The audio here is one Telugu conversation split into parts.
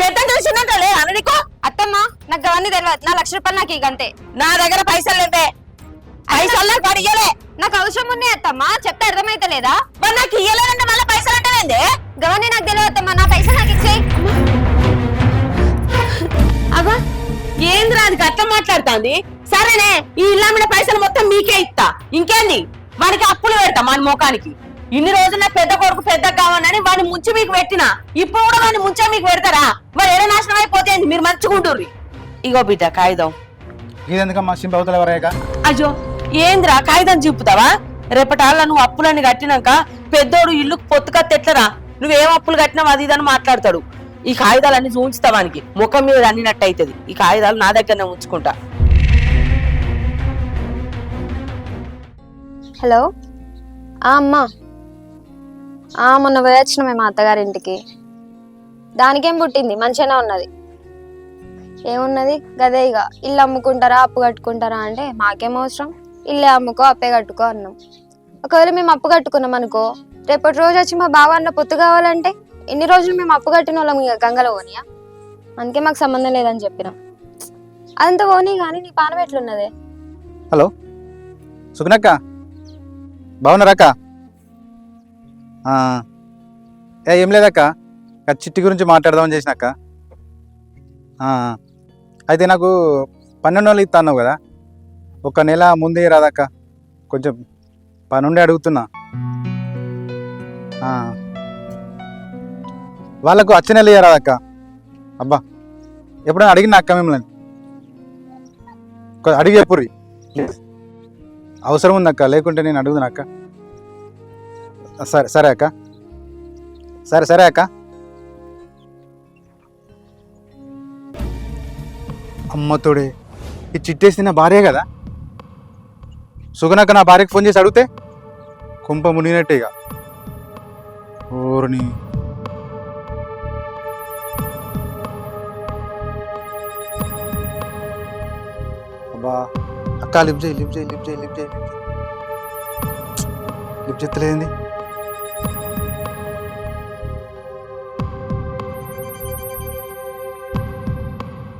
పెద్ద తెలిసిందంట లేదా. నీకు? అత్తమ్మ నాకు అవన్నీ తెలియదు నా లక్ష రూపాయలు నాకు ఇక అంతే నా దగ్గర పైసలు లేవే. పైసలు నాకు వాడు ఇయ్యలే. నాకు అవసరం ఉన్నాయి అత్తమ్మ. చెప్తే అర్థమైతే లేదా? మరి నాకు ఇయ్యలేదంటే మళ్ళీ పైసలు అంటే ఏంది? గవన్నీ నాకు తెలియదు అత్తమ్మ. నా పైసలు నాకు ఇచ్చేయి అవ్వా ఏంద్రా అది అట్లా మాట్లాడుతుంది? సరేనే ఈ ఇల్లామిడ పైసలు మొత్తం మీకే ఇస్తా. ఇంకేంది? వాడికి అప్పులు పెడతా మన మోకానికి ఇన్ని రోజుల పెద్ద కొడుకు పెద్ద కావాలని వాడిని ముంచి మీకు పెట్టినా? ఇప్పుడు కూడా వాడిని ముంచే మీకు పెడతారా? వాడు ఏడ నాశనం అయిపోతే? మీరు మంచుకుంటుర్రి ఇగో బిడ్డ కాగితం. ఇదెందుకమ్మా? అయ్యో ఏంద్రా? కాగితం చూపుతావా? రేపటాళ్ళ నువ్వు అప్పులని కట్టినాక పెద్దోడు ఇల్లు పొత్తుక తెట్లరా నువ్వేం అప్పులు కట్టినావు అది ఇదని మాట్లాడతాడు. ఈ కాగితాలన్నీ చూంచుతావానికి ముఖం మీద అన్నినట్టు అవుతుంది ఈ కాగితాలు నా దగ్గరనే ఉంచుకుంటా. హలో? ఆ అమ్మా. ఆ మొన్న పోయొచ్చిన మేము అత్తగారింటికి. దానికేం పుట్టింది? మంచిగానే ఉన్నది. ఏమున్నది? గదే ఇక ఇల్లు అమ్ముకుంటారా అప్పు కట్టుకుంటారా అంటే మాకేం అవసరం? ఇల్లే అమ్ముకో అప్పే కట్టుకో అన్నాం. ఒకవేళ మేము అప్పు కట్టుకున్నాం అనుకో రేపటి రోజు వచ్చి మా బావ అన్న పొత్తు కావాలంటే ఎన్ని రోజులు మేము అప్పు కట్టిన వాళ్ళం ఇక గంగలో పోనీయా అందుకే మాకు సంబంధం లేదని చెప్పినాం. అదంతా పోనీ కానీ నీ పానం ఎట్లున్నదే? హలో? సుగుణక్క? బాగున్నారక్క ఏ ఏం లేదక్క. చిట్టి గురించి మాట్లాడదామని చేసినాక అయితే నాకు పన్నెండు వందలు ఇస్తా అన్నావు కదా. ఒక నెల ముందే రాదక్క. కొంచెం పనుండి అడుగుతున్నా. వాళ్ళకు వచ్చే నెల ఇయ్యరాదక్క అబ్బా. ఎప్పుడైనా అడిగిన అక్క మిమ్మల్ని. అడిగి చెప్పుర్రి. అవసరం ఉందక్క లేకుంటే నేను అడుగుతున్నా అక్క. సరే సరే అక్క. సరే సరే అక్క. అమ్మతోడే ఈ చిట్టేసి నా భార్య కదా? సుగనక్క నా భార్యకి ఫోన్ చేసి అడిగితే కుంప మునిగినట్టే ఇక. ఓర్ని. అబ్బా అక్క లిప్ చేయి లిప్ చేయి లిప్ చేయి లిప్ చేయి లిఫ్ట్ చెత్తలేదండి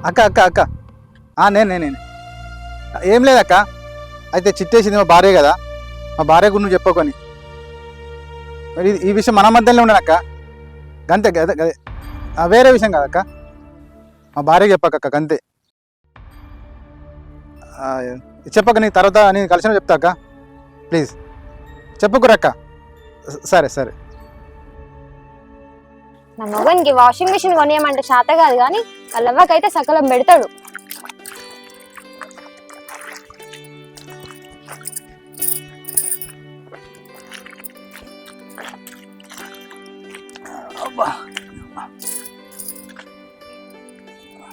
అక్క అక్క అక్క. నేను నేను ఏం ఏం లేదక్క అయితే చిట్టేసింది మా భార్య కదా. మా భార్యకు నువ్వు చెప్పుకొని. మరి ఇది- ఈ విషయం మన మధ్యలో ఉండనక్క గంతే గదే గదే. వేరే విషయం కాదక్క మా భార్య చెప్పక్క గంతే. చెప్పక నీ తర్వాత నేను కలిసిన అక్క. ప్లీజ్. చెప్పుకురక్క సరే సరే. నా మొగన్కి వాషింగ్ మిషన్ కొనియమంటే శాత కాదు కానీ వాళ్ళవ్వకైతే సకలం పెడతాడు.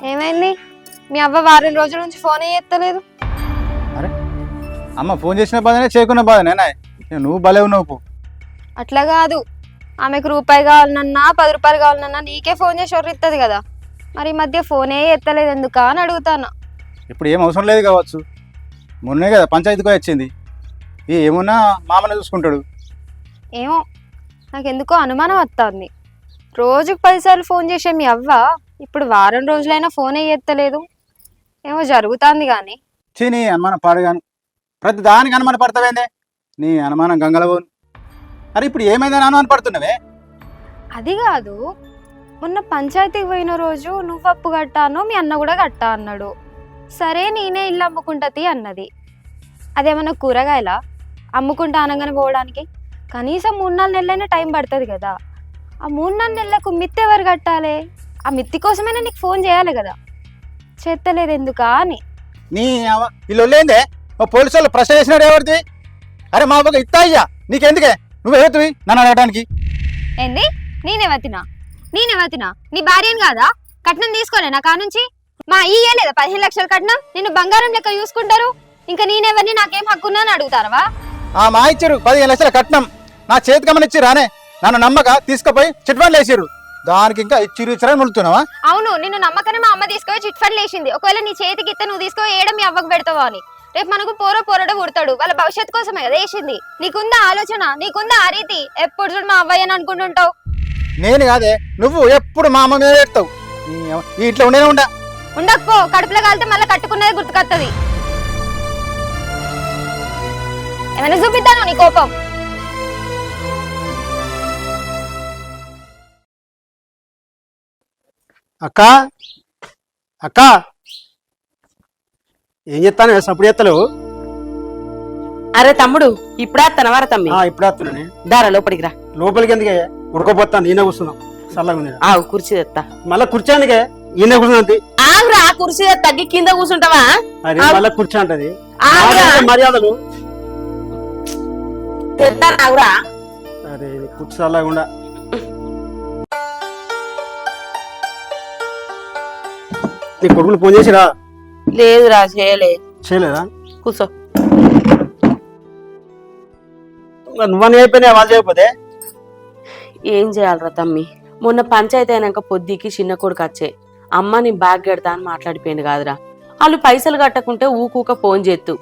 ఏమైంది? మీ అవ్వ వారం రోజుల నుంచి ఫోన్ ఎత్తలేదు. అరే అమ్మ ఫోన్ చేసిన బాధనే చేయకున్న బాధనే నువ్వు భలే ఉన్నావు అట్లా కాదు. ఆమెకు రూపాయి కావాలన్నా పది రూపాయలు కావాలన్నా నీకే ఫోన్ చేసి ఒర్రిస్తుంది కదా? మరి ఈ మధ్య ఫోనే ఎత్తలేదు ఎందుకా అని అడుగుతాను? ఇప్పుడు ఏం అవసరం లేదు కావచ్చు. మొన్నే కదా పంచాయతీకి వచ్చింది ఈ ఏమున్నా మామనే చూసుకుంటాడు. ఏమో నాకు ఎందుకో అనుమానం వస్తుంది రోజుకు పదిసార్లు ఫోన్ చేసే మీ అవ్వ ఇప్పుడు వారం రోజులైనా ఫోనే ఎత్తలేదు. ఏమో జరుగుతుంది కానీ చీ నీ అనుమానం పాడుగాను ప్రతి దానికి అనుమానం పడతావేందే నీ అనుమానం గంగలబోను. అరే ఇప్పుడు ఏమైందని అనుమానం పడుతున్నావే అది కాదు. మొన్న పంచాయతీకి పోయిన రోజు నువ్వు అప్పు కట్టాను మీ అన్న కూడా కట్టా అన్నాడు. సరే నేనే ఇల్లు అమ్ముకుంటది అన్నది. అదేమన్నా కూరగాయల? అమ్ముకుంటా అనగానే పోవడానికి? కనీసం మూడు నాలుగు నెలలైనా టైం పడుతుంది కదా. ఆ మూడు నాలుగు నెలలకు మిత్తి ఎవరు కట్టాలి? ఆ మిత్తి కోసమైనా నీకు ఫోన్ చేయాలి కదా. చేస్తలేదు ఎందుకా అని. నీ వీళ్ళు మా పోలీసు వాళ్ళు ప్రశ్న చేసినాడు ఎవరిది? అరే మా అవ్వగా ఇత్తా అయ్యా. నీకెందుకే? నువ్వు ఏతువి నన్ను అడగడానికి ఏంది? నేనెవతినా నేనెవతినా నీ భార్యను కాదా? కట్నం తీసుకోలే నా కానుంచి? మా ఇయ్యే లేదా? పదిహేను లక్షల కట్నం? నిన్ను బంగారం లెక్క చూసుకుంటారు? ఇంకా నేనెవరిని? నాకేం హక్కున్నా అని అడుగుతారవా ఆ మా ఇచ్చారు పదిహేను లక్షల కట్నం. నా చేతి గమనిచ్చి రానే. నన్ను నమ్మక తీసుకుపోయి చిట్ఫండ్లు వేసారు దానికి ఇంకా ఇచ్చిరు ఇచ్చారని ముడుతున్నావా అవును నిన్ను నమ్మకనే మా అమ్మ తీసుకొని చిట్ ఫండ్ లేచింది ఒకవేళ నీ చేతికి ఇస్తే నువ్వు తీసుకొని ఏడం మీ అవ్వకు పెడతావా అని. రేపు మనకు పోరో పోరడో పుడతాడు. వాళ్ళ భవిష్యత్తు కోసమే కదా వేసింది నీకుందా ఆలోచన నీకుందా ఆ రీతి. ఎప్పుడు చూడు మా అవ్వయ్య అని అనుకుంటుంటావు. నేను కాదే నువ్వు ఎప్పుడు మా అమ్మ మీద పెడతావు ఈ ఇట్లా ఉండేనే ఉండా. ఉండకపో కడుపులో కాలితే మళ్ళీ కట్టుకున్నది గుర్తుకొస్తుంది ఏమైనా చూపిద్దాను నీ కోపం? అక్క? అక్క? ఏం చెప్తాను సప్పుడు చేస్తలేవు. అరే తమ్ముడు ఇప్పుడా తనవారా తమ్మి. ఆ, ఇప్పుడే వస్తున్నానే. దారా లోపలికి రా. లోపలికి ఎందుకే? ఉడకపోతాను ఈయన కూర్చున్నాం చల్లగా ఉంది. ఆవు కుర్చీ తెత్తా. మళ్ళా కూర్చోందుకే ఈయన కూర్చున్నది ఆగురా కుర్చీ తగ్గి కింద కూర్చుంటావా? అరే ఆగు. మళ్ళా కూర్చో అంటది. ఆగురా. నాకంటే మర్యాదలు. తెత్తా అరే కూర్చో చల్లగా ఉండ. నీ కొడుకులు ఫోన్ చేసిరా? లేదురా చేయలే. చేయలేదా? కూర్చో. నువ్వని అయిపోయినా వాళ్ళు చేయకపోతే? ఏం చేయాలరా తమ్మి? మొన్న పంచాయతీ అయినాక పొద్దుకి చిన్న కొడుకు వచ్చే. అమ్మ నీ బ్యాగ్ కడతా అని మాట్లాడిపోయింది కాదురా. వాళ్ళు పైసలు కట్టకుంటే ఊకూక ఫోన్ చేత్తు.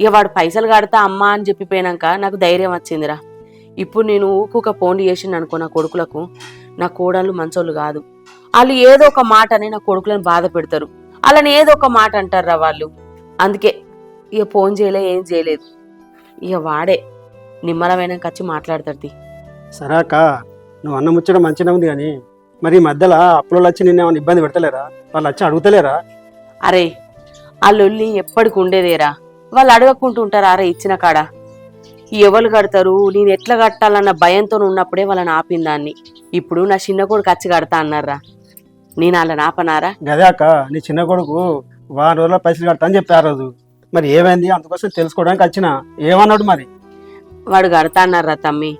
ఇక వాడు పైసలు కడతా అమ్మ అని చెప్పిపోయినాక నాకు ధైర్యం వచ్చిందిరా. ఇప్పుడు నేను ఊకూక ఫోన్ చేసిండు అనుకో నా కొడుకులకు. నా కోడళ్ళు మంచోళ్ళు కాదు. వాళ్ళు ఏదో ఒక మాట అని నా కొడుకులను బాధ పెడతారు. వాళ్ళని ఏదో ఒక మాట అంటారా వాళ్ళు. అందుకే ఇక ఫోన్ చేయలే ఏం చేయలేదు. ఇక వాడే నిమ్మలమైనాక వచ్చి మాట్లాడతాడు తీ. సరే అక్క నువ్వు అన్న ముచ్చడం మంచిగా ఉంది కానీ మరి మధ్యలో అప్పులో వచ్చి నిన్ను ఏమైనా ఇబ్బంది పెడతలేరా? వాళ్ళు వచ్చి అడుగుతలేరా? అరే లొల్లి ఎప్పటికి ఉండేదేరా? వాళ్ళు అడగకుంటూ ఉంటారా అరే ఇచ్చిన కాడ? ఎవరు కడతారు? నేను ఎట్లా కట్టాలన్న భయంతో ఉన్నప్పుడే వాళ్ళని ఆపిన దాన్ని ఇప్పుడు నా చిన్న కొడుకు వచ్చి కడతా అన్నారా నేను వాళ్ళని ఆపనారా? గదే అక్క నీ చిన్న కొడుకు వారం రోజుల పైసలు కడతా అని చెప్పి ఆ రోజు. మరి ఏమైంది? అందుకోసం తెలుసుకోవడానికి వచ్చిన. ఏమన్నాడు మరి? వాడు కడతా అన్నారా తమ్మి.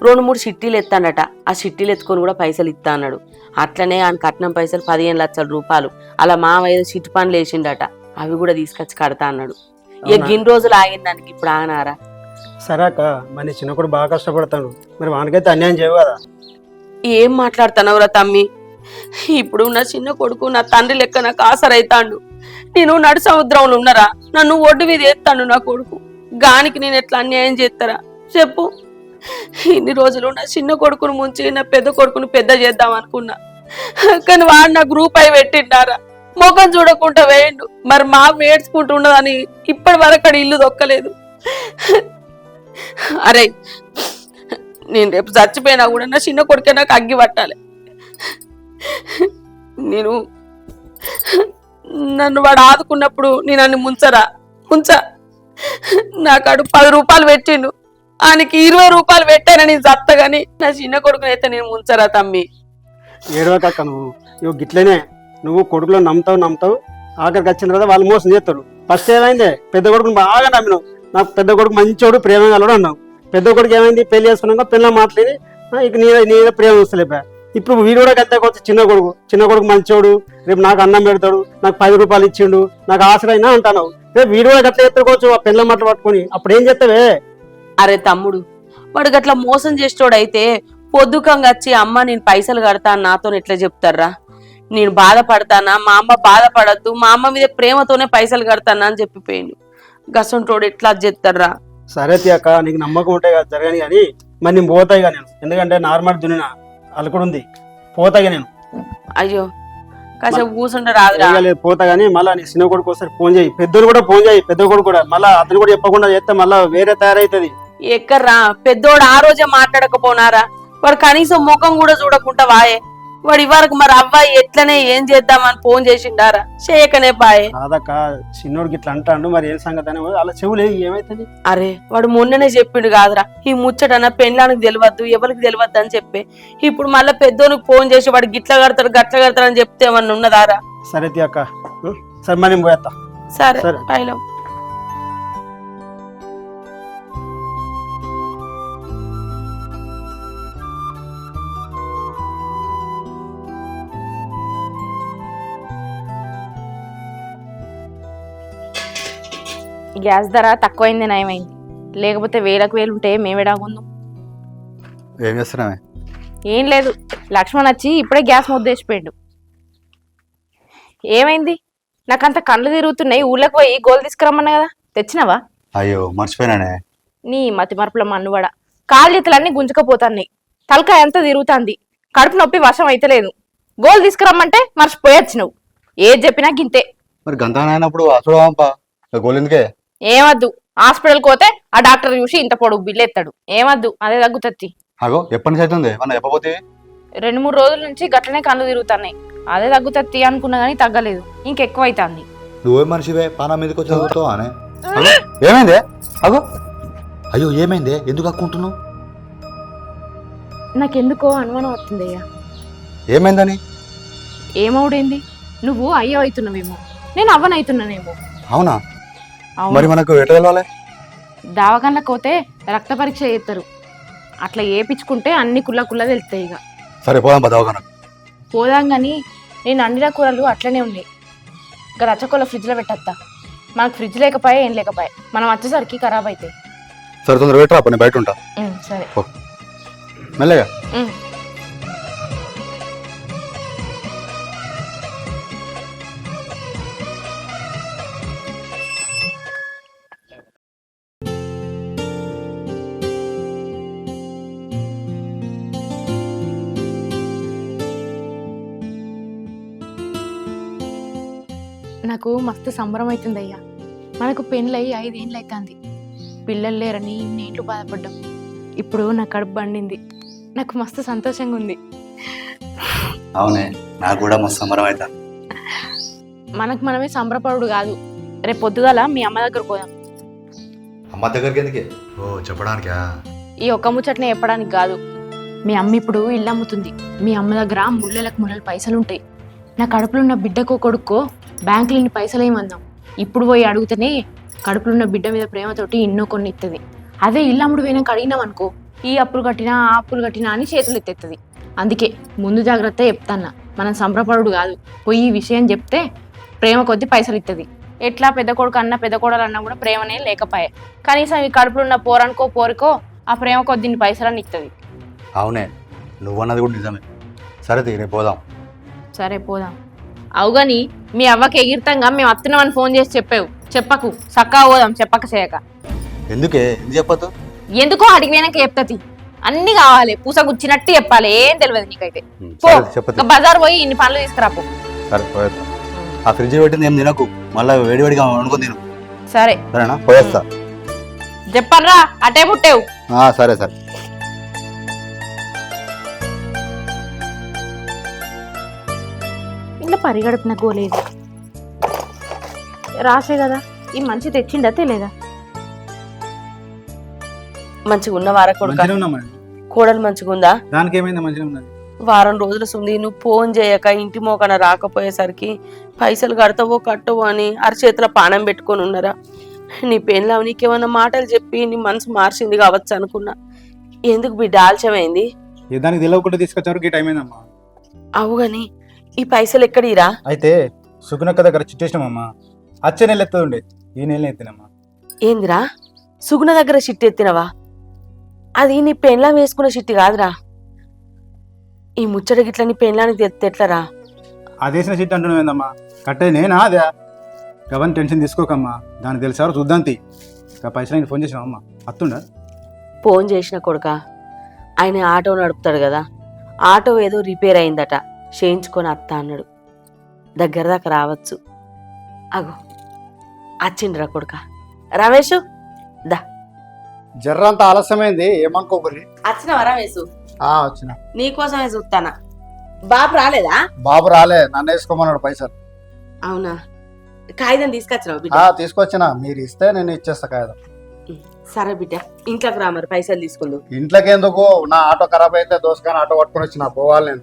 రెండు మూడు చిట్టీలు ఎత్తాడట. ఆ చిట్టీలు ఎత్తుకొని కూడా పైసలు ఇస్తా అన్నాడు. అట్లనే ఆయన కట్నం పైసలు పదిహేను లక్షల రూపాయలు. అలా మామయ్య చిట్టు పనులు వేసిండట. అవి కూడా తీసుకొచ్చి కడతా అన్నాడు. ఇక? గిన్ని రోజులు ఆగిన దానికి ఇప్పుడు ఆగనారా? సరే అక్క మరి నీ చిన్న కొడుకు బాగా కష్టపడతాడు. మరి వానికైతే అన్యాయం చేయవు కదా? ఏం మాట్లాడుతున్నావురా తమ్మి? ఇప్పుడు నా చిన్న కొడుకు నా తండ్రి లెక్క నాకు ఆసరైతాండు. నేను నడు సముద్రంలో ఉన్నరా నన్ను ఒడ్డు మీద ఎత్తాను నా కొడుకు. గానికి నేను ఎట్లా అన్యాయం చేస్తారా చెప్పు. ఇన్ని రోజులు నా చిన్న కొడుకును ముంచి నా పెద్ద కొడుకును పెద్ద చేద్దాం అనుకున్నా. కానీ వాడు నా గ్రూప్ అయి పెట్టిండారా? ముఖం చూడకుండా వేయండు. మరి మా వేడ్చుకుంటూ ఇప్పటి వరకు అక్కడ ఇల్లు దొక్కలేదు. అరే నేను రేపు చచ్చిపోయినా కూడా నా చిన్న కొడుకే నాకు అగ్గి పట్టాలి. నేను నన్ను వాడు ఆదుకున్నప్పుడు నేను నన్ను ముంచరా? ముంచ. నాకాడు పది రూపాయలు పెట్టిండు. ఆయనకి ఇరవై రూపాయలు పెట్టానని నేను చత్తగాని నా చిన్న కొడుకునైతే నేను ముంచరా తమ్మి? ఏడవక నువ్వు. ఇవ్వ గిట్లనే నువ్వు కొడుకులో నమ్ముతావు నమ్ముతావు. ఆఖరికి వచ్చిన తర్వాత వాళ్ళు మోసం చేస్తారు. ఫస్ట్ ఏమైంది? పెద్ద కొడుకుని బాగా నమ్మినావు. నాకు పెద్ద కొడుకు మంచోడు ప్రేమ కలడు అన్నావు. పెద్ద కొడుకు ఏమైంది? పెళ్ళి చేసుకున్నాక పిల్ల మాట్లాడి ఇక నీ నీ ప్రేమ వస్తలేపా ఇప్పుడు వీడు కూడా అంతే కొత్త చిన్న కొడుకు. చిన్న కొడుకు మంచోడు రేపు నాకు అన్నం పెడతాడు నాకు పది రూపాయలు ఇచ్చిండు నాకు ఆశలైనా అంటాను రేపు వీడు కూడా గట్ల ఎత్తుకోవచ్చు ఆ పిల్ల మాటలు పట్టుకొని. అప్పుడు ఏం చేస్తావే? అరే తమ్ముడు వాడు గట్లా మోసం చేసేటోడైతే పొద్దుకంగా వచ్చి అమ్మ నేను పైసలు కడతా నాతో ఎట్లా చెప్తారా నేను బాధపడతానా? మా అమ్మ బాధపడద్దు మా అమ్మ మీద ప్రేమతోనే పైసలు కడతానా? అని చెప్పిపోయిండు. గసంటోడు ఎట్లా చేస్తారా సరే తీయక్క నీకు నమ్మకం ఉంటే కదా జరగని కానీ మరి నేను పోతాయి నేను. ఎందుకంటే నార్మల్ దున్నిన. అలకుడు ఉంది పోతాయి నేను. అయ్యో కాసేపు కూర్చుంటే రాదురా. లేదు పోతా కానీ మళ్ళీ నీ చిన్న కొడుకు ఒకసారి ఫోన్ చేయి. పెద్దోడు కూడా ఫోన్ చేయి పెద్ద కొడుకు కూడా. మళ్ళీ అతను కూడా చెప్పకుండా చేస్తే మళ్ళీ వేరే తయారైతుంది. ఎక్కర్రా? పెద్దోడు ఆ రోజే మాట్లాడకపోనారా? వాడు కనీసం ముఖం కూడా చూడకుండా వాయే. వాడు ఇవరకు మరి అవ్వాయి ఎట్లనే ఏం చేద్దామని ఫోన్ చేసిండారా? చేయకనే పాయే కాదక్క చిన్నోడికి ఇట్లా అంటాడు మరి ఏం సంగతి అని అలా చెవులే ఏమైతుంది? అరే వాడు మొన్ననే చెప్పిండు కాదురా ఈ ముచ్చటన పెళ్ళానికి తెలియద్దు ఎవరికి తెలియద్దు అని చెప్పి. ఇప్పుడు మళ్ళీ పెద్దోనికి ఫోన్ చేసి వాడు గిట్ల కడతాడు గట్ల కడతాడు అని చెప్తే ఏమన్నా ఉన్నదారా? సరే ఉం? సరే మరి నేను పోయేస్తా సరే సరే. గ్యాస్ ధర తక్కువైంది నయమైంది లేకపోతే వేలకు వేలు ఉంటే మేమేడాగుందాం ఏం చేస్తున్నామే ఏం లేదు. లక్ష్మణ్ వచ్చి ఇప్పుడే గ్యాస్ ముద్దేసిపోయాడు ఏమైంది? నాకంత కళ్ళు తిరుగుతున్నాయి. ఊళ్ళకి పోయి గోల్ తీసుకురమ్మన్నా కదా. తెచ్చినావా? అయ్యో మర్చిపోయినానే. నీ మతి మరపుల మన్నువడ. కాలు చేతులన్నీ గుంజుకపోతాన్నాయి. తలకాయ అంతా తిరుగుతాంది. కడుపు నొప్పి వశం అయితలేదు. గోల్ తీసుకురమ్మంటే మర్చిపోయొచ్చు నువ్వు ఏది చెప్పినా గింతే. మరి గంట అయినప్పుడు అసలు గోలు ఎందుకే? ఏమద్దు? హాస్పిటల్కి పోతే ఆ డాక్టర్ చూసి ఇంత పొడుగు బిల్లు ఎత్తాడు. ఏమద్దు? అదే తగ్గుతత్తి అగో ఎప్పటి నుంచి అవుతుంది? మన చెప్పపోతే రెండు మూడు రోజుల నుంచి గట్లనే కళ్ళు తిరుగుతున్నాయి. అదే తగ్గుతత్తి అనుకున్నా కానీ తగ్గలేదు. ఇంకెక్కువ అవుతుంది నువ్వే మనిషివే? పాన మీదకి వచ్చి చదువుతావు అనే? అగో, ఏమైంది? అగో అయ్యో ఏమైంది? ఎందుకు అక్కుంటున్నావు? నాకెందుకో అనుమానం వస్తుంది అయ్యా. ఏమైందని? ఏమవుడేంది? నువ్వు అయ్యో అవుతున్నావేమో నేను అవ్వనవుతున్నానేమో అవును. మరి మనకు ఎట వెళ్ళాలి దవాఖానలకు పోతే రక్త పరీక్ష చేస్తారు. అట్లా ఏపించుకుంటే అన్ని కుల్ల కుల్ల తెలుస్తాయి ఇక. సరే పోదాం దవాఖాన పోదాం కానీ నేను అండిన కూరలు అట్లనే ఉన్నాయి ఇంకా రచ్చకొల్ల ఫ్రిడ్జ్లో పెట్టద్దా మనకు ఫ్రిడ్జ్ లేకపోయా ఏం లేకపోయా. మనం వచ్చేసరికి ఖరాబ్ అవుతాయి సరే తొందర పెట్టరా పని బయట ఉంటా. ఉమ్, సరే. మెల్లగా. ఉమ్. సంబరం అవుతుంది అయ్యా మనకు పెళ్ళయి ఐదేళ్ళు అవుతుంది పిల్లలు లేరని ఇన్నేళ్ళు బాధపడ్డాం. ఇప్పుడు నా కడుపు బండింది నాకు మస్తు సంతోషంగా ఉంది అవునే నాకు కూడా మస్తు సంబరం అవుతా మనకు మనమే సంబరపడు కాదు. రేపు పొద్దుగాల మీ అమ్మ దగ్గర పోదాం. అమ్మ దగ్గరికి ఎందుకే ఓ చెప్పడానికా? ఈ ఒక్క ముచ్చటనే చెప్పడానికి కాదు. మీ అమ్మ ఇప్పుడు ఇల్లు అమ్ముతుంది మీ అమ్మ దగ్గర ముళ్ళలకు ముళ్ళలు పైసలు ఉంటాయి నా కడుపులో ఉన్న బిడ్డకో కొడుక్కో బ్యాంకులో ఇన్ని పైసలు ఏమందాం ఇప్పుడు పోయి అడిగితేనే కడుపులో ఉన్న బిడ్డ మీద ప్రేమతోటి ఎన్నో కొన్ని ఇస్తుంది అదే ఇల్లు అమ్ముడు పోయినాక అడిగినాం అనుకో ఈ అప్పులు కట్టినా ఆ అప్పులు కట్టినా అని చేతులు ఎత్తెత్తది. అందుకే ముందు జాగ్రత్త చెప్తాన్న. మనం సంబరపడు కాదు. పోయి ఈ విషయం చెప్తే ప్రేమ కొద్ది పైసలు ఇస్తుంది ఎట్లా పెద్ద కొడుకు అన్న పెద్ద కోడలు అన్నా కూడా ప్రేమనే లేకపాయే. కనీసం ఈ కడుపులో ఉన్న పోరనుకో పోరికో ఆ ప్రేమ కొద్దిని పైసలని ఇస్తుంది అవునే. నువ్వన్నది కూడా నిజమే. సరే పోదాం. సరే పోదాం. అవుగాని మీ అవ్వకి ఎగిరితంగా మేము అత్తున్నామని ఫోన్ చేసి చెప్పావు. చెప్పకు. సక్కా పోదాం చెప్పక చేయక. ఎందుకే? ఎందుకు చెప్పొద్దు? ఎందుకో అడిగినాక చెప్తుంది. అన్ని కావాలి. పూస గుచ్చినట్టు చెప్పాలి. ఏం తెలియదు నీకైతే. పో. చెప్పదు ఇంకా బజార్ పోయి ఇన్ని పనులు తీసుకురా పో. సరే పోయేస్తా ఆ ఫ్రిడ్జ్ పెట్టింది ఏం తినకు. మళ్ళీ వేడివేడిగా వండుకొని తిను. సరే. సరేనా? పోయేస్తా. చెప్పనరా అటే పుట్టావు. ఆ, సరే సరే. ఇంట్లో పరిగడుపున గోలేదు రాసే కదా. ఈ మనిషి తెచ్చిండా తెలియదా? మంచిగా ఉన్న వార కొడుక. మంచిగా ఉన్నాం మేడం కోడలు మంచిగా ఉందా దానికి ఏమైంది మంచిగా ఉన్నది? వారం రోజుల సుంది నువ్వు ఫోన్ చేయక ఇంటి మోకన రాకపోయేసరికి పైసలు కడతావో కట్టవో అని అరచేతిలో పానం పెట్టుకొని ఉన్నారా. నీ పెళ్ళావు నీకేమన్నా మాటలు చెప్పి నీ మనసు మార్చింది కావచ్చు అనుకున్నా. ఎందుకు బిడ్డ ఆలస్యమైంది? ఏ దానికి తెలియకుండా తీసుకొచ్చారు ఈ టైం అయిందమ్మా అవు గాని ఈ పైసలు ఎక్కడిరా? అయితే సుగుణక్క దగ్గర చిట్టేసినామమ్మా. అచ్చే నెల ఎత్తది ఉండే. ఈ నెల ఎత్తినమ్మా. ఏందిరా? సుగుణ దగ్గర చిట్టి ఎత్తినవా? అది నీ పెళ్ళాం వేసుకున్న చిట్టి కాదురా. ఈ ముచ్చట గిట్ల నీ పెళ్ళానికి తెస్తే ఎట్లరా? అదేసిన చిట్టి అంటున్నావేందమ్మా కట్టే నేనా అదే? గవన్ టెన్షన్ తీసుకోకమ్మా. దానికి తెలిసారు చూద్దాం తీ ఇక పైసలు నేను ఫోన్ చేసినావమ్మా. అత్తుండ? ఫోన్ చేసిన కొడుక. ఆయన ఆటో నడుపుతాడు కదా. ఆటో ఏదో రిపేర్ అయిందట. చేయించుకొని అత్త అన్నాడు. దగ్గర దాకా రావచ్చు. అగో. వచ్చిండ్రా కొడుక. రమేష్ దా. జర్రంత ఆలస్యమైంది ఏమనుకోకరి వచ్చినవా రమేష్ వచ్చిన. నీకోసమే చూస్తానా బాబు రాలేదా? బాబు రాలే నన్ను వేసుకోమన్నాడు పైసలు. అవునా? కాగితం తీసుకొచ్చినావు బిడ్డ? ఆ, తీసుకొచ్చిన. మీరు ఇస్తే నేను ఇచ్చేస్తా కాదు సరే బిడ్డ ఇంట్లోకి రా మరి పైసలు తీసుకుందు ఇంట్లోకి ఎందుకు? నా ఆటో ఖరాబ్ అయితే దోసకాని ఆటో పట్టుకొని వచ్చిన పోవాలి నేను.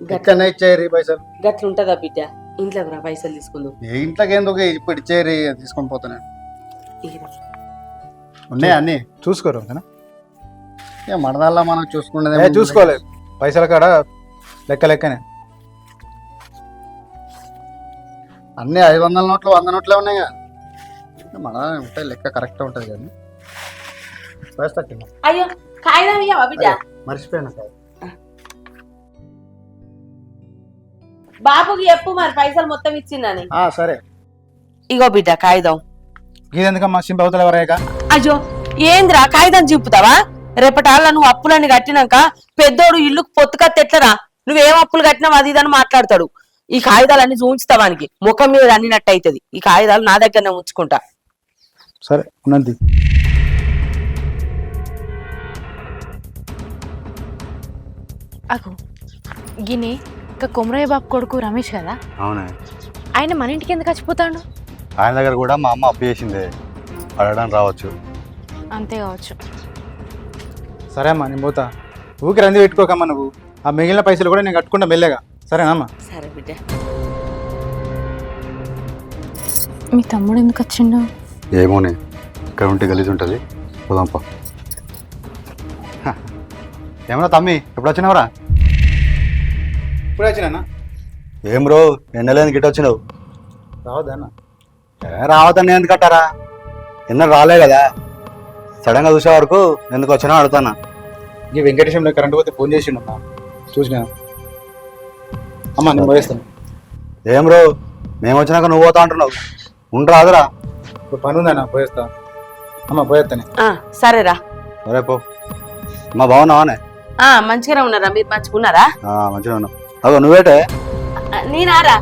ఇక్కడనే ఇచ్చేయరు ఈ పైసలు. గట్లుంటదా బిడ్డ? ఇంట్లోకి రా పైసలు తీసుకుందు. ఏ ఇంట్లోకి ఎందుకు? ఇప్పుడు ఇచ్చేయరు తీసుకొని పోతా నేను ఉన్నాయి అన్ని? చూసుకోరు ఓకేనా ఇక మనదల్లా మనం చూసుకునేది ఏ, ఏముంది? చూసుకోలే. పైసల కాడ లెక్క లెక్కనే. అన్ని ఐదు వందల నోట్లు వంద నోట్లే ఉన్నాయి కదా మన ఉంటాయి లెక్క కరెక్ట్ ఉంటుంది కానీ. కింద. అయ్యో కాగితం మర్చిపోయాను. సార్ బాబుకి చెప్పు మరి పైసలు మొత్తం ఇచ్చిందని. ఆ, సరే. ఇగో బిడ్డ కాగితం. సింప అవతల ఎవరాక అయ్యో ఏందిరా కాగితం చూపుతావా? రేపటాళ్ళ నువ్వు అప్పులన్నీ కట్టినాక పెద్దోడు ఇల్లుకు పొత్తుకత్తి ఎట్లరా? నువ్వేం అప్పులు కట్టినావు అది ఇదని మాట్లాడతాడు. ఈ కాగితాలన్నీ చూంచుతావానికి ముఖం మీద అన్నినట్టు అవుతుంది ఈ కాగితాలు నా దగ్గరనే ఉంచుకుంటా. సరే ఉన్నది. అకు గిని ఇంకా కొమరయ్య బాబు కొడుకు రమేష్ కదా? అవునే. ఆయన మన ఇంటికి ఎందుకు చచ్చిపోతాడు ఆయన దగ్గర కూడా మా అమ్మ అప్పు చేసిందే. అడగడానికి రావచ్చు. అంతే కావచ్చు. సరే అమ్మా నేను పోతా. ఊరికి రంది పెట్టుకోకమ్మా నువ్వు. ఆ మిగిలిన పైసలు కూడా నేను కట్టుకుంటా మెల్లగా. సరేనమ్మా సరే బిడ్డ. మీ తమ్ముడు ఎందుకు వచ్చిండు? ఏమోనే ఇక్కడ ఉంటే గలీజ్ ఉంటుంది. పోదాంపా ఏమన్నా తమ్మి ఎప్పుడు వచ్చినావురా? ఇప్పుడు వచ్చినా ఏం బ్రో ఎండలేని గిట్ట వచ్చినావు? రావద్దా అన్న? ఏ రావద్దని ఎందుకు కట్టారా ఎన్నో రాలే కదా. సడన్గా చూసే వరకు ఎందుకు వచ్చినా అడుగుతానా ఈ వెంకటేశ్వరంలో కరెంట్ పోతే ఫోన్ చేసిండు అమ్మా చూసినా? అమ్మా నేను పోయేస్తాను. ఏం బ్రో మేము వచ్చినాక నువ్వు పోతా అంటున్నావు. ఉండు రాదురా ఇప్పుడు పని ఉందన్న పోయేస్తా. అమ్మ పోయేస్తానే ఆ, సరేరా. సరే పో. మా బాగున్నావానే ఆ మంచిగానే ఉన్నారా? మీరు మంచిగున్నారా ఆ, మంచిగా ఉన్నావు అగో నువ్వేటే? నేనారా?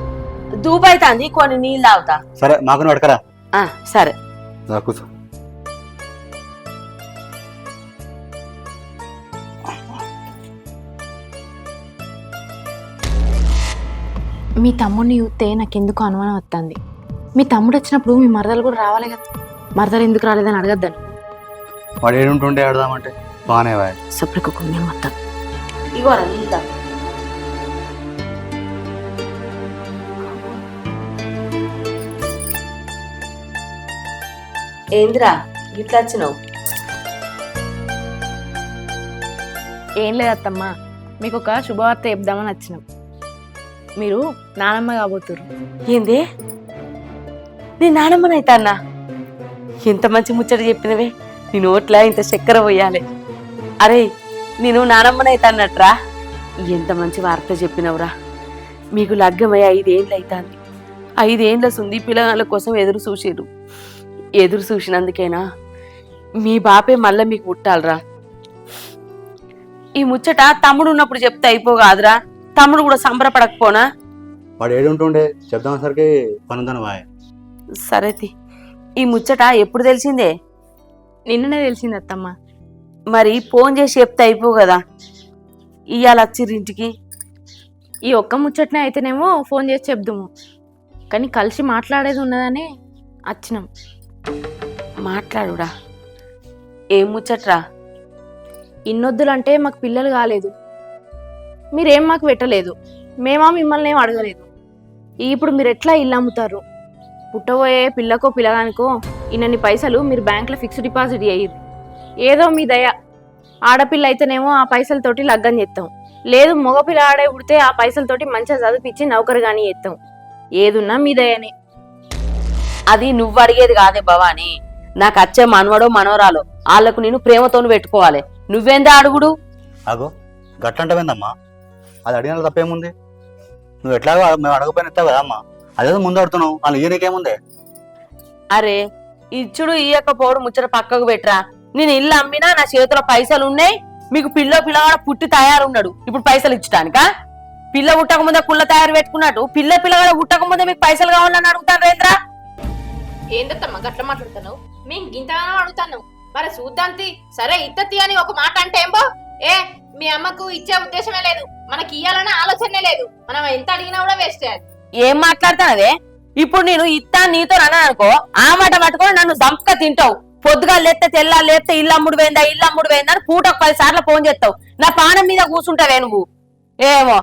దూబైతాంది కొన్ని నీళ్ళు తాగుతా. సరే మాకు ఆ, సరే. కూర్చో. మీ తమ్ముడిని చూస్తే నాకెందుకు అనుమానం వస్తుంది మీ తమ్ముడు వచ్చినప్పుడు మీ మరదలు కూడా రావాలి కదా. మరదలు ఎందుకు రాలేదని అడగద్దాను. వాడు ఏడుంటుండే ఆడదామంటే బాగానే వాయ్. సపరకు కొన్ని మొత్తం. ఇగోరా ఏందిరా గిట్లా వచ్చినావు? ఏం లేదు అత్తమ్మ మీకు ఒక శుభవార్త చెప్దామని వచ్చినాం. మీరు నానమ్మ కాబోతురు ఏంది? నీ నానమ్మనైతా అన్నా ఎంత మంచి ముచ్చట చెప్పినవే నీ నోట్లా ఇంత చక్కెర పోయాలి. అరే నేను నానమ్మనైతా అన్నట్రా ఎంత మంచి వార్త చెప్పినవురా. మీకు లగ్గమై ఐదేళ్ళు అవుతాంది ఐదేళ్ళ సుంది పిల్లగాళ్ళ కోసం ఎదురు చూసిర్రు. ఎదురు చూసినందుకేనా? మీ బాపే మళ్ళీ మీకు పుట్టాలరా. ఈ ముచ్చట తమ్ముడు ఉన్నప్పుడు చెప్తే అయిపోగాదురా తమ్ముడు కూడా సంబరపడకపోనా? వాడు ఏడుంటుండే చెప్దామసరికి పని ఉందని వాయ్. సరేతి ఈ ముచ్చట ఎప్పుడు తెలిసిందే? నిన్ననే తెలిసింది అత్తమ్మ. మరి ఫోన్ చేసి చెప్తే అయిపో కదా. ఇవాళ వచ్చిర్రు ఇంటికి. ఈ ఒక్క ముచ్చటనే అయితేనేమో ఫోన్ చేసి చెప్దుము. కానీ కలిసి మాట్లాడేది ఉన్నదని వచ్చినాం మాట్లాడురా. ఏం ముచ్చట్రా? ఇన్నొద్దులంటే మాకు పిల్లలు కాలేదు. మీరేం మాకు పెట్టలేదు. మేమా మిమ్మల్ని ఏం అడగలేదు. ఇప్పుడు మీరు ఎట్లా ఇల్లు అమ్ముతారు? పుట్టబోయే పిల్లకో పిల్లగానికో ఇన్నన్ని పైసలు మీరు బ్యాంక్లో ఫిక్స్డ్ డిపాజిట్ చేయరు ఏదో మీ దయ. ఆడపిల్ల అయితేనేమో ఆ పైసలతోటి లగ్గం చేస్తాం లేదు మగపిల్ల ఆడే పుడితే ఆ పైసలతోటి మంచిగా చదివిపించి నౌకరు కానీ చేస్తాం ఏదున్నా మీ దయనే. అది నువ్వు అడిగేది కాదే భవాని. నాకు వచ్చే మనవడో మనవరాలో వాళ్ళకు నేను ప్రేమతోను పెట్టుకోవాలి. నువ్వేందా అడుగుడు? అగో గట్లంటవేందమ్మా అది అడిగిన తప్పేముంది? నువ్వు ఎట్లాగో మేము అడగపోయిన ఇస్తావు కదమ్మా. అదేదో ముందు అడుగుతున్నావు వాళ్ళు ఈయనకేముంది అరే ఇచ్చుడు ఇయ్యకపోవడు ముచ్చట పక్కకు పెట్టరా. నేను ఇల్లు అమ్మినా నా చేతిలో పైసలు ఉన్నాయి మీకు పిల్ల పిల్లగాడ పుట్టి తయారున్నాడు. ఇప్పుడు పైసలు ఇచ్చటానికా? పిల్ల పుట్టక ముందే కుళ్ళ తయారు పెట్టుకున్నట్టు పిల్ల పిల్లగాడ పుట్టక ముందే మీకు పైసలు కావాలని అడుగుతాను రేంద్రా ఏందత్తమ్మ? గట్ల మాట్లాడుతున్నావు? మేము గింతగానో అడుగుతాను మరి చూద్దాంతి సరే ఇత్తతి అని ఒక మాట అంటే ఏంబో? ఏ మీ అమ్మకు ఇచ్చే ఉద్దేశమే లేదు. మనకి ఇయ్యాలనే ఆలోచనే లేదు. మనం ఎంత అడిగినా కూడా వేస్ట్ ఏం మాట్లాడతానదే ఇప్పుడు నేను ఇత్తా నీతో అన్నాను అనుకో ఆ మాట పట్టుకొని నన్ను దంపక తింటావు. పొద్దుగా లేస్తే తెల్లా లేస్తే ఇల్లు అమ్ముడు పోయిందా ఇల్లు అమ్ముడు పోయిందా అని పూటకు పది సార్లు ఫోన్ చేస్తావు. నా పానం మీద కూర్చుంటావే నువ్వు? ఏమో.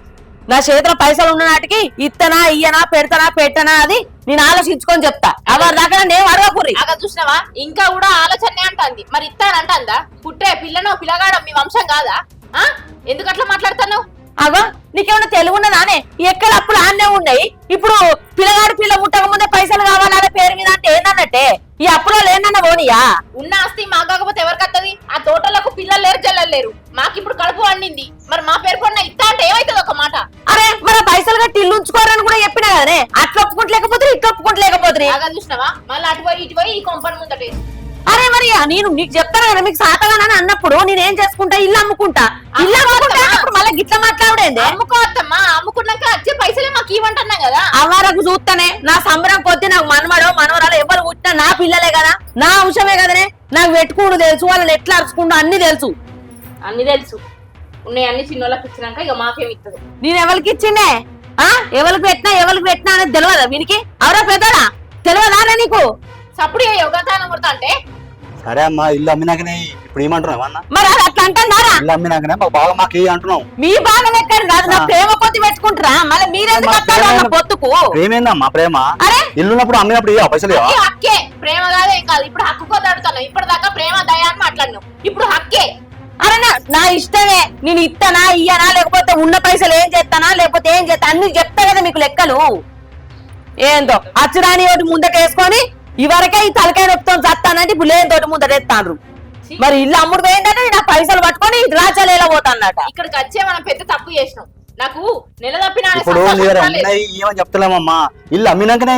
నా చేతిలో పైసలు ఉన్న నాటికి ఇత్తనా ఇయ్యనా పెడతనా పెట్టనా అది నేను ఆలోచించుకొని చెప్తా. ఎవరి దాకా నేను అడగకుర్రి అగా చూసినావా? ఇంకా కూడా ఆలోచనే అంటుంది. మరి ఇస్తానంటుందా పుట్టే పిల్లనో పిల్లగాడో మీ వంశం కాదా? ఆ? ఎందుకు అట్లా మాట్లాడుతున్నావు? అగో నీకేమన్నా తెలుగున్నదానే ఎక్కడ అప్పుడు ఆన్నే ఉన్నాయి? ఇప్పుడు పిల్లగాడు పిల్ల పుట్టక ముందే పైసలు కావాలనే పేరు మీద అంటే ఏందన్నట్టే? ఈ అప్పులో లేనన్న పోనీయా? ఉన్న ఆస్తి మా కాకపోతే ఎవరికి వస్తుంది ఆ తోటలకు పిల్లలు లేరు జల్లలు లేరు. మాకు ఇప్పుడు కడుపు వండింది మరి మా పేరు కొన్న ఇత్తా అంటే ఏమైతుంది ఒక మాట? అరే మన పైసలు కట్టి ఇల్లు ఉంచుకోరని కూడా చెప్పినా కదనే? అట్లా ఒప్పుకుంటలేకపోతే ఇట్లా ఒప్పుకుంటలేకపోతే చూసినావా? మళ్ళీ అటు పోయి ఇటు పోయి ఈ కొంపని ముందట అరే మరి నేను నీకు చెప్తాను కదా మీకు సాతగానని అన్నప్పుడు నేనేం చేసుకుంటా? ఇల్లు అమ్ముకుంటా. ఇల్లు అమ్ముకుంటా అన్నప్పుడు మళ్ళీ గిట్ల మాట్లాడేంది? అమ్ముకోవద్దమ్మా అమ్ముకున్నాక వచ్చే పైసలే మాకు ఇవ్వంటున్నాం కదా. అవ్వరకు చూస్తానే నా సంబరం కొద్ది నాకు మనవడో మనవరాలు ఎవరు పుట్టినా నా పిల్లలే కదా. నా అంశమే కదనే నాకు పెట్టుకుడు తెలుసు వాళ్ళని ఎట్లా అరుచుకుంటూ అన్ని తెలుసు. అన్ని తెలుసు. ఉన్నాయి అన్ని చిన్నోళ్ళకి ఇచ్చినాక ఇక మాకేమి ఇస్తుంది నేను ఎవరికి ఇచ్చిండే? ఆ? ఎవరికి పెట్టినా ఎవరికి పెట్టినా అనేది తెలియదా వీనికి? అవరా పెద్దడా? తెలియదా నీకు? సప్పుడు యోగాతానం కొడతా అంటే సరే అమ్మా ఇల్లు అమ్మినాకనే. ఇప్పుడు ఏమంటున్నావు ఏమన్నా మరి అది అట్లా అంటున్నారా? ఇల్లు అమ్మినాకనే బాగా మాకు ఇయ్యి అంటున్నావు? మీ బాధ ఎక్కడ కాదు నా. ప్రేమ కొద్ది పెట్టుకుంటారా? మళ్ళీ మీరెందుకు మా ప్రేమ- అన్న పొత్తుకు? ప్రేమేందమ్మా ప్రేమ? అరే! ఇల్లు ఉన్నప్పుడు అమ్మినప్పుడు ఇయ్య పైసలు? ఈ హక్కే ప్రేమ కాదే కాదు. ఇప్పుడు హక్కు కొద్దాడుతున్నావు ఇప్పటిదాకా ప్రేమ దయా అని మాట్లాడినావు. ఇప్పుడు హక్కే. అరే నా నా ఇష్టమే. నేను ఇస్తానా ఇయ్యనా లేకపోతే ఉన్న పైసలు ఏం చేస్తానా లేకపోతే ఏం చేస్తా అన్ని చెప్తా కదా మీకు లెక్కలు. ఏందో అచ్చురాని ఒకటి ముందట వేసుకొని ఇవరకే ఈ తలకాయ నొప్పితో చస్తానంటే ఇప్పుడు లేని తోటి ఎత్తాండ్రు. మరి ఇల్లు అమ్ముడు పోయిందంటే నా పైసలు పట్టుకొని రాచలేలా పోతాన్నట ఇక్కడికి వచ్చే మనం పెద్ద తప్పు చేసినాం. నాకు నెల తప్పిన ఇప్పుడు చెప్తలేమమ్మా. ఇల్లు అమ్మినాకనే.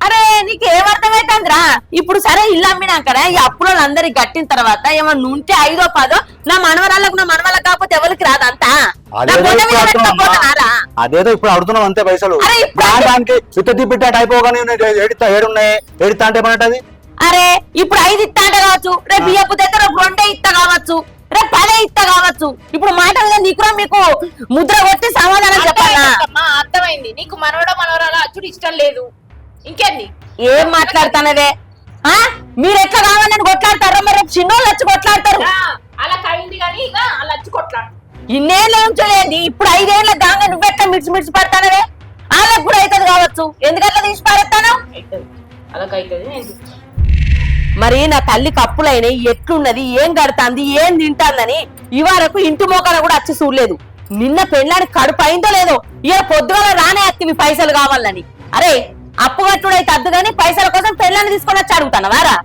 అరే నీకు ఏమర్థమైతుందిరా ఇప్పుడు సరే ఇల్లు అమ్మినాకరా ఈ అప్పులను అందరికి కట్టిన తర్వాత ఏమన్నా ఉంటే ఐదో పదో నా మనవరాళ్ళకు నా మనవరాలకు కాకపోతే ఎవరికి రాదంతా నా అదేదో ఇప్పుడు అడుగుతున్నావు అంతే పైసలు. దానికి పెట్టాట అయిపోగానే ఏడుతా ఏడున్నాయి? ఏడుతా అంటే ఏమన్నది అరే ఇప్పుడు ఐదు ఇస్తా అంటే కావచ్చు రేపు ఇయ్యపు దగ్గర రెండే ఇస్తా కావచ్చు రేపు పదే ఇస్తా కావచ్చు. ఇప్పుడు మాట మీద నీకు మీకు ముద్ర కొట్టి సమాధానం చెప్పాలా? అర్థమైందమ్మా, అర్థమైంది. నీకు మనవడో మనవరాలు? అచ్చుడు ఇష్టం లేదు. ఇంకేంది? ఏం మాట్లాడతానదే ఆ? మీరు ఎట్లా కావాలని కొట్లాడతారో? మరి చిన్నోళ్ళు వచ్చి కొట్లాడతారు. అలా కయింది కానీ ఇక అలా వచ్చి కొట్లాడు. ఇన్నేళ్ళు ఉంచలేంది ఇప్పుడు ఐదేళ్ళ దాంగా నువ్వెట్లా మిడిచి మిడిచి పడతానవే? వాళ్ళకి కూడా అవుతుంది కావచ్చు. ఎందుకట్లా తీసి పారేస్తాను? చూస్తాను. మరి నా తల్లి కప్పులైనవి ఎట్లున్నది ఏం కడుతాంది ఏం తింటాందని ఇవరకు ఇంటి మోకాన కూడా వచ్చి చూడలేదు. నిన్న పెళ్ళానికి కడుపు అయిందో లేదో ఇక పొద్దుగల రానే అత్తివి పైసలు కావాలని. అరే అప్పు కట్టుడైతే అద్దు కానీ పైసల కోసం పెళ్ళాన్ని తీసుకొని వచ్చి అడుగుతాను వారా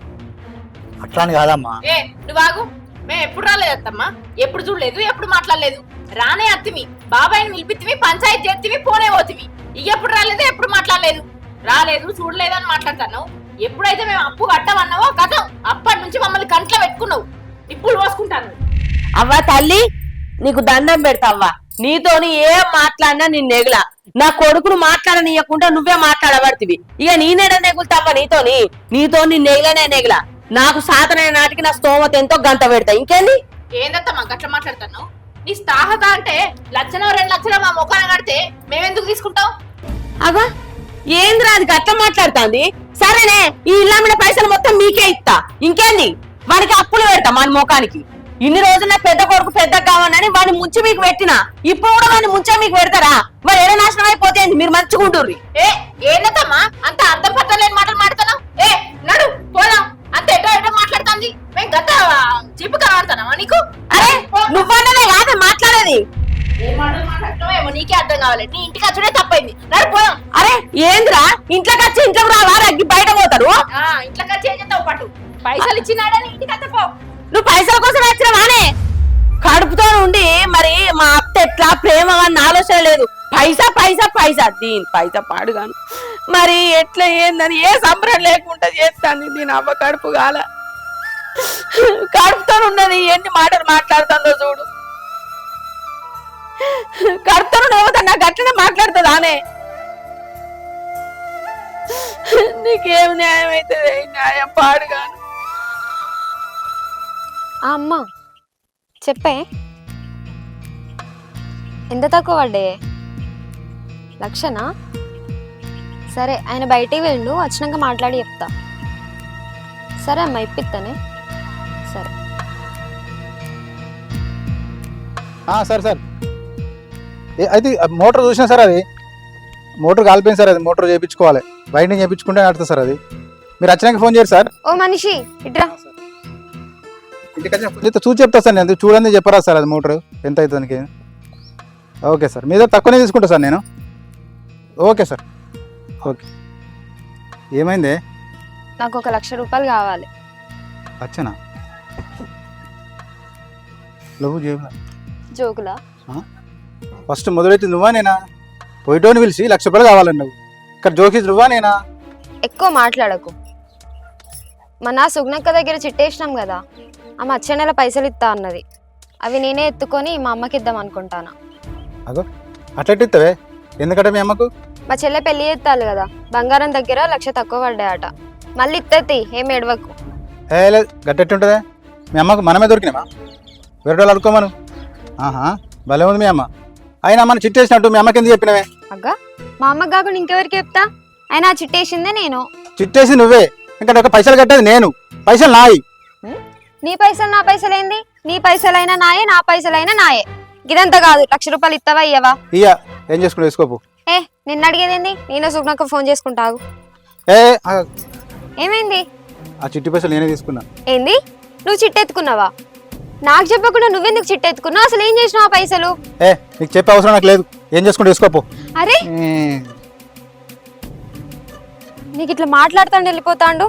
అట్లా అని కాదమ్మా. ఏ నువ్వు ఆగు. మేము ఎప్పుడు రాలేదు అత్తమ్మా. ఎప్పుడు చూడలేదు ఎప్పుడు మాట్లాడలేదు. రానే అత్తివి బాబాయ్ని పిలిపిత్తివి పంచాయతీ చేతివి పోనే పోతివి ఇక ఎప్పుడు రాలేదు ఎప్పుడు మాట్లాడలేదు. రాలేదు చూడలేదు అని మాట్లాడుతున్నావు. ఎప్పుడైతే మేము అప్పు కట్టమన్నావో కథం అప్పటి నుంచి మమ్మల్ని కంట్లో పెట్టుకున్నావు. ఇప్పుడు పోసుకుంటాను. అవ్వ తల్లి నీకు దండం పెడతావ్వా నీతోని ఏం మాట్లాడినా నేను నెగుల. నా కొడుకును మాట్లాడనీయకుండా నువ్వే మాట్లాడబడుతుంది ఇక నేనేడ నెగులుతావా నీతోని? నీతో నీ నెగలనే నెగల. నాకు సాతనైన నాటికి నా స్తోమత ఎంతో గంట పెడతా. ఇంకేంది? ఏందత్తమ్మా గట్ల మాట్లాడుతున్నావు? నీ స్థాహత అంటే లక్షణం రెండు లక్షలు మా ముఖాన కడితే మేమెందుకు తీసుకుంటాం? అవ్వా ఏంద్రా అది గట్ల మాట్లాడుతాంది? సరేనే ఈ ఇల్లామిన పైసలు మొత్తం మీకే ఇస్తా ఇంకేంది? వానికి అప్పులు పెడతా మన ముఖానికి. ఇన్ని రోజుల పెద్ద కొడుకు పెద్ద కావాలని వాడిని ముంచి మీకు పెట్టినా? ఇప్పుడు కూడా వాడిని ముంచే మీకు పెడతారా? వాడు ఏడ నాశనం అయిపోతే? మీరు మంచుకుంటుర్రి ఏ ఏందత్తమ్మా అంత అర్థం పర్థం లేని మాటలు మాట్లాడుతున్నావు? ఏ నడు పోదాం. అంత ఎటో ఎటో మాట్లాడుతుంది. మేము గత చిప్పు కనబడుతున్నావా నీకు? అరే నువ్వన్నదే కాదు మాట్లాడేది. నీకే అర్థం కావాలి. నీ ఇంటికి వచ్చుడే తప్పైంది. నడు పోదాం. అరే ఏంద్రా? ఇంట్లోకి వచ్చి ఇంట్లోకి రావా రగ్గి బయట పోతారు ఆ ఇంట్లోకి వచ్చి ఏం చేస్తావు పట్టు పైసలు ఇచ్చినాడని ఇంటికి వస్తే పో. నువ్వు పైసల కోసం వచ్చినవానే కడుపుతో ఉండి మరి అంటే ఎట్లా? ప్రేమ అన్న ఆలోచన లేదు. పైసా పైసా పైసా. దీని పైసా పాడుగాను. మరి ఎట్లా ఏందని? ఏ సంబరం లేకుండా చేస్తాను దీని అవ్వ కడుపు కాల కడుపుతో ఉన్నది. ఎన్ని మాటలు మాట్లాడుతుందో చూడు. కడుపుతో నవ్వుతా నాకు అట్లనే మాట్లాడుతుంది ఆమె? నీకేం న్యాయం అవుతుంది? న్యాయం పాడుగాను. ఆ అమ్మ చెప్పే. ఎంత తక్కువ పడ్డే లక్షనా? సరే ఆయన బయటికి వెళ్ళు వచ్చినాక మాట్లాడి చెప్తా. సరే అమ్మ ఇప్పిస్తానే సరే. Sir sir. అయితే మోటార్ చూసినా సార్ అది. మోటార్ కాలిపోయింది సార్ అది మోటార్ చేయించుకోవాలి. బయట చేయించుకుంటే నడుతుంది సార్ అది. మీరు వచ్చినాక ఫోన్ చేయరు సార్. ఓ మనిషి ఇట్రా. ఇంటికి చూసి చెప్తా సార్ నేను చూడండి చెప్పరా సార్ అది మోటార్. ఎంత అవుతుంది? దానికి ఓకే సార్. మీద తక్కువనే తీసుకుంటా సార్ నేను. Okay sir. ఓకే. ఏమైంది? నాకు ఒక లక్ష రూపాయలు కావాలి. వచ్చనా లవ్వు జేబులా. జోకులా? ఫస్ట్ మొదలైతే నువ్వా నేనా? పోయిటోని పిలిచి లక్ష రూపాయలు కావాలని నువ్వు. ఇక్కడ జోకి నువ్వా నేనా? ఎక్కువ మాట్లాడకు. మన సుగ్నక్క దగ్గర చిట్టేసినాం కదా. ఆమె వచ్చే నెల పైసలు ఇస్తా అన్నది. అవి నేనే ఎత్తుకొని మా అమ్మకి ఇద్దాం అనుకుంటాను. అగో అట్లెట్టిస్తావే ఎందుకంటే మీ అమ్మకు? మా చెల్లె పెళ్ళి చేస్తాను కదా బంగారం దగ్గర లక్ష తక్కువ పడ్డాయట. మళ్ళీ ఇత్తతి ఏం ఏడవకు. ఏ లేదు గట్టెట్టి ఉంటుందే మీ అమ్మకు మనమే దొరికినామా? వేరే వాళ్ళు అడుకోమను ఆహా భలే ఉంది మీ అమ్మ. అయినా మన చిట్టేసినట్టు మీ అమ్మకి ఎందుకు చెప్పినవే? అగ్గా మా అమ్మకి కాకుండా ఇంకెవరికి చెప్తా? అయినా చిట్టేసిందే నేను. చిట్టేసి నువ్వే. ఇంకా ఒక పైసలు కట్టేది నేను. పైసలు నాయి. నీ పైసలు నా పైసలు ఏంది నీ పైసలైనా నాయే నా పైసలైనా నాయే. ఇదంతా కాదు లక్ష రూపాయలు ఇస్తావా ఇయ్యవా? ఇయ్య ఏం చేసుకుని వేసుకోపు. ఏ నిన్న అడిగేదేంది నేను సుగ్నక్క ఫోన్ చేసుకుంటావు ఏ ఆ, ఏమైంది? ఆ చిట్టి పైసలు నేనే తీసుకున్నా. ఏంది? నువ్వు చిట్టెత్తుకున్నావా? నాకు చెప్పకుండా నువ్వెందుకు చిట్టెత్తుకున్నావు? అసలు ఏం చేసినావు ఆ పైసలు? ఏ నీకు చెప్పే అవసరం నాకు లేదు. ఏం చేసుకుంటే వేసుకోపు. అరే! నీకు ఇట్లా మాట్లాడుతాడు వెళ్ళిపోతాడు?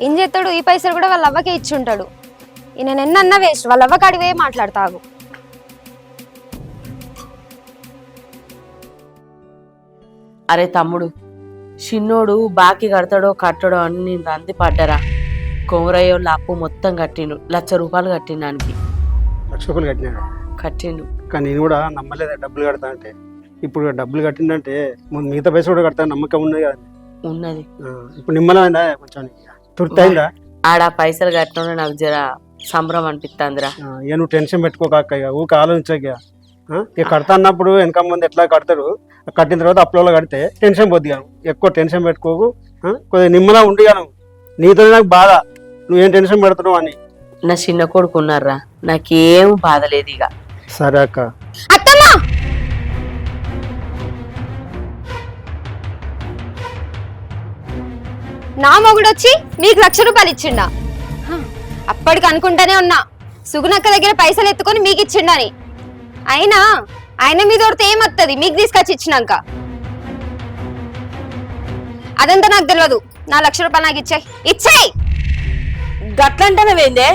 ఏం చేస్తాడు? ఈ పైసలు కూడా వాళ్ళ అవ్వకే ఇచ్చి ఉంటాడు. ఈయన ఎన్నన్నా వేస్ట్. వాళ్ళ అవ్వకి అడివే అరే తమ్ముడు చిన్నోడు బాకీ కడతాడో కట్టడో అని నేను రంది పడ్డరా కొమరయ్యోళ్ళ అప్పు మొత్తం కట్టిండు లక్ష రూపాయలు కట్టిండానికి లక్ష రూపాయలు కట్టినాడు? కట్టిండు. కానీ నేను కూడా నమ్మలేదు డబ్బులు కడతా అంటే? ఇప్పుడు డబ్బులు కట్టిందంటే ముందు మిగతా పైసలు కూడా కడతా నమ్మకం ఉన్నది కదా? ఉన్నది. ఇప్పుడు నిమ్మలమైందా కొంచెం? తుర్తి అయిందా ఆడ పైసలు కట్టడం నాకు జర సంబరం అనిపిస్తుందిరా ఇక నువ్వు టెన్షన్ పెట్టుకోక ఊక ఆలోచించక ఇక కడతా అన్నప్పుడు వెనక ముందు ఎట్లా కడతాడు కట్టిన తర్వాత అప్లో కడితే టెన్షన్ పోద్ది కాను ఎక్కువ టెన్షన్ పెట్టుకోకు. కొద్దిగా నిమ్మలా ఉండి కాను నీతో నాకు బాధ. నువ్వేం టెన్షన్ పెడుతున్నావు అని. నా చిన్న కొడుకు ఉన్నారా నాకేం బాధ లేదు ఇక. సరే అక్క. అత్తమ్మా! నా మొగుడు వచ్చి మీకు లక్ష రూపాయలు ఇచ్చిండా? హ, అప్పటికి అనుకుంటానే ఉన్నా. సుగునక్క దగ్గర పైసలు ఎత్తుకొని మీకు ఇచ్చిండని. అయినా ఆయన మీద కొడితే ఏమత్తది? మీకు తీసుకొచ్చి ఇచ్చినాక. అదంతా నాకు తెలియదు నా లక్ష రూపాయలు నాకు ఇచ్చాయి. ఇచ్చాయి! గట్లంటేనే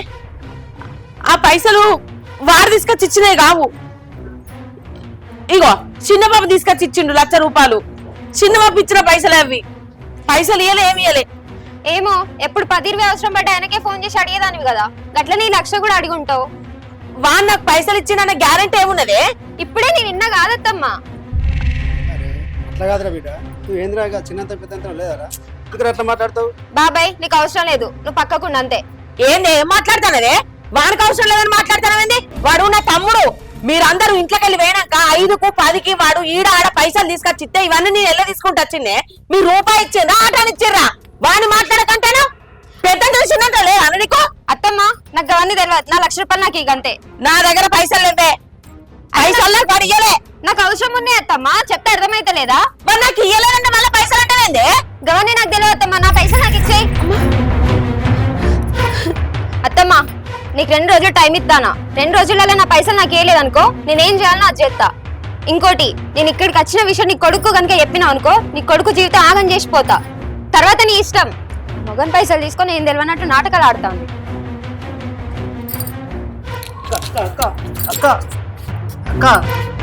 ఆ పైసలు వాడు తీసుకొచ్చి ఇచ్చినవి కావు. ఇగో చిన్న బాబు తీసుకొచ్చి ఇచ్చిండు లక్ష రూపాయలు. చిన్న బాబు ఇచ్చిన పైసలు అవి. పైసలు ఇయ్యలే ఏమి ఇయ్యలే. ఏమో ఎప్పుడు పది ఇరవై అవసరం పడ్డా ఆయనకే ఫోన్ చేసి అడిగేదానివి కదా. గట్ల నీ లక్ష కూడా అడిగుంటావు. వాడు నాకు పైసలు ఇచ్చిందన్న గ్యారెంటీ ఏమున్నదే? ఇప్పుడే నేను నిన్న కాదత్తమ్మా. అరే అట్లా కాదురా బిడ్డ. నువ్వు ఏంద్రా ఇక చిన్నంత పెద్దంత లేదరా? ఇక్కడ అట్లా మాట్లాడతావు? బాబాయ్ నీకు అవసరం లేదు. నువ్వు పక్కకుండా అంతే. ఏంది ఏం మాట్లాడతానదే వాడికి అవసరం లేదని మాట్లాడతానవేంది వాడు నా తమ్ముడు. మీరందరూ ఇంట్లోకి వెళ్ళి పోయినాక ఐదుకు పదికి వాడు ఈడ ఆడ పైసలు తీసుకొచ్చి ఇస్తే ఇవన్నీ నేను ఎలా తీసుకుంటూ వచ్చిందే మీరు రూపాయి ఇచ్చిందా ఆటాని ఇచ్చిర్రా వాడిని మాట్లాడకంటేనా? పెద్ద తెలిసిందంట లేదా నీకు? అత్తమ్మ నాకు అవన్నీ తెలియదు నా లక్ష రూపాయలు నాకు ఇక అంతే నా దగ్గర పైసలు లేవే. పైసలు నాకు వాడు ఇయ్యలే. నాకు అవసరం ఉన్నాయి అత్తమ్మ చెప్తే అర్థమైతే లేదా? మరి నాకు ఇయ్యలేదంటే మళ్ళీ పైసలు అంటే గవన్నీ నాకు తెలియదు అత్తమ్మ నా పైసలు నాకు ఇచ్చేయి. అత్తమ్మ నీకు రెండు రోజులు టైం ఇస్తానా? రెండు రోజులలో నా పైసలు నాకు వేయలేదు అనుకో నేనేం చేయాలో అది చేస్తా. ఇంకోటి నేను ఇక్కడికి వచ్చిన విషయం నీ కొడుకు కనుక చెప్పినావు అనుకో నీ కొడుకు జీవితం ఆగం చేసిపోతా తర్వాత నీ ఇష్టం. మొగన్ పైసలు తీసుకొని నేను తెలియనట్టు నాటకాలు ఆడుతా ఉంది అక్క అక్క అక్క అక్క